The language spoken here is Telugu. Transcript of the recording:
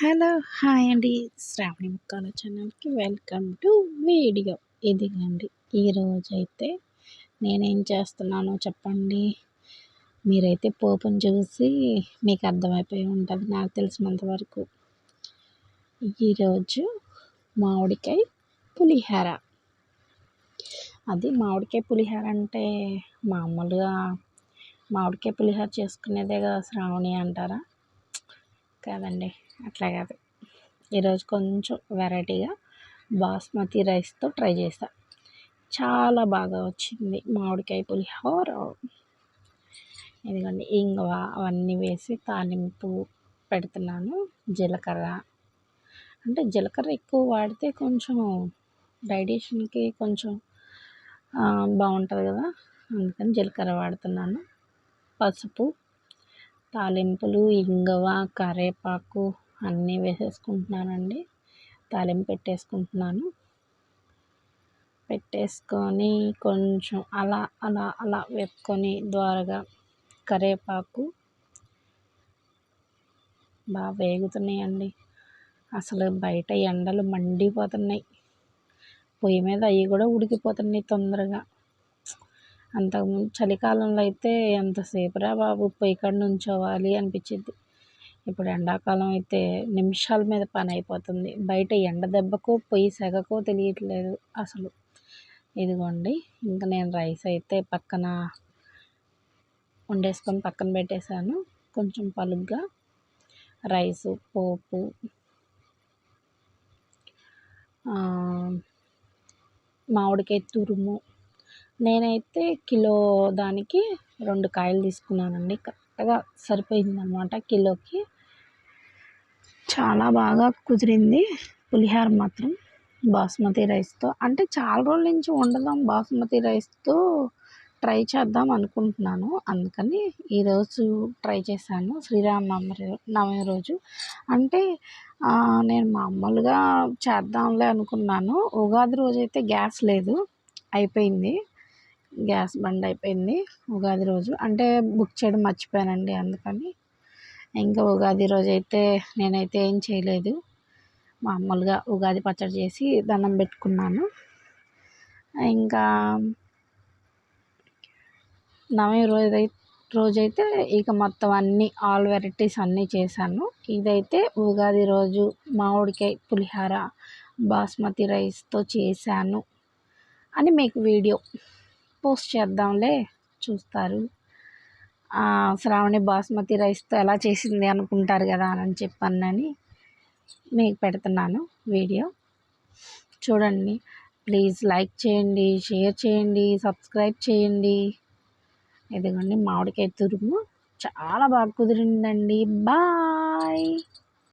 హలో హాయ్ అండి. శ్రావణి ముక్కాల ఛానల్కి వెల్కమ్ టు వీడియో. ఇదిగండి ఈరోజు అయితే నేనేం చేస్తున్నానో చెప్పండి. మీరైతే పోపుని చూసి మీకు అర్థమైపోయి ఉంటుంది నాకు తెలిసినంత వరకు. ఈరోజు మామిడికాయ పులిహార. అది మామిడికాయ పులిహార అంటే మామూలుగా మామిడికాయ పులిహార చేసుకునేదే కదా శ్రావణి అంటారా? కాదండి అట్లా కాదు. ఈరోజు కొంచెం వెరైటీగా బాస్మతి రైస్తో ట్రై చేస్తా చాలా బాగా వచ్చింది మామిడికాయ పులిహోర. ఎందుకంటే ఇంగువ అవన్నీ వేసి తాలింపు పెడుతున్నాను. జీలకర్ర. అంటే జీలకర్ర ఎక్కువ వాడితే కొంచెం డైజెషన్కి కొంచెం బాగుంటుంది కదా. అందుకని జీలకర్ర వాడుతున్నాను. పసుపు తాలింపులు ఇంగువ కరివేపాకు అన్నీ వేసేసుకుంటున్నానండి. తాలింపు పెట్టేసుకుంటున్నాను. పెట్టేసుకొని కొంచెం అలా అలా అలా వేపుకొని ద్వారగా కరివేపాకు బాగా వేగుతున్నాయండి. అసలు బయట ఎండలు మండిపోతున్నాయి. పొయ్యి మీద అవి కూడా ఉడికిపోతున్నాయి తొందరగా. అంతకుముందు చలికాలంలో అయితే ఎంతసేపురా బాబు పొయ్యి కాడ నుంచోవాలి అనిపించింది ఇప్పుడు ఎండాకాలం అయితే నిమిషాల మీద పని అయిపోతుంది. బయట ఎండ దెబ్బకు పొయ్యి సెగకో తెలియట్లేదు అసలు. ఇదిగోండి ఇంకా నేను రైస్ అయితే పక్కన వండేసుకొని పక్కన పెట్టేశాను. కొంచెం పలుగ్గా రైసు పోపు మామిడికాయ తురుము నేనైతే కిలో దానికి రెండు కాయలు తీసుకున్నానండి. కరెక్ట్గా సరిపోయింది అనమాట కిలోకి. చాలా బాగా కుదిరింది పులిహోర మాత్రం బాస్మతి రైస్తో. అంటే చాలా రోజుల నుంచి వండదాం బాస్మతి రైస్తో ట్రై చేద్దాం అనుకుంటున్నాను. అందుకని ఈరోజు ట్రై చేశాను. శ్రీరామనవమి నవమి రోజు. అంటే నేను మామూలుగా చేద్దాంలే అనుకున్నాను. ఉగాది రోజు అయితే గ్యాస్ లేదు. అయిపోయింది. గ్యాస్ బండ్ అయిపోయింది ఉగాది రోజు. అంటే బుక్ చేయడం మర్చిపోయానండి అందుకని. ఇంకా ఉగాది రోజు అయితే నేనైతే ఏం చేయలేదు. మామూలుగా ఉగాది పచ్చడి చేసి దండం పెట్టుకున్నాను. ఇంకా నవమి రోజు రోజైతే ఇక మొత్తం అన్ని ఆల్ వెరైటీస్ అన్నీ చేశాను. ఇదైతే ఉగాది రోజు మామిడికాయ పులిహార బాస్మతి రైస్తో చేశాను అని మీకు వీడియో. పోస్ట్ చేద్దాంలే చూస్తారు. శ్రావణి బాస్మతి రైస్తో ఎలా చేసింది అనుకుంటారు కదా అని చెప్పానని మీకు పెడుతున్నాను వీడియో. చూడండి ప్లీజ్ లైక్ చేయండి షేర్ చేయండి సబ్స్క్రైబ్ చేయండి. ఇదిగోండి మామిడికాయ తురుము. చాలా బాగా కుదిరిందండి. బాయ్!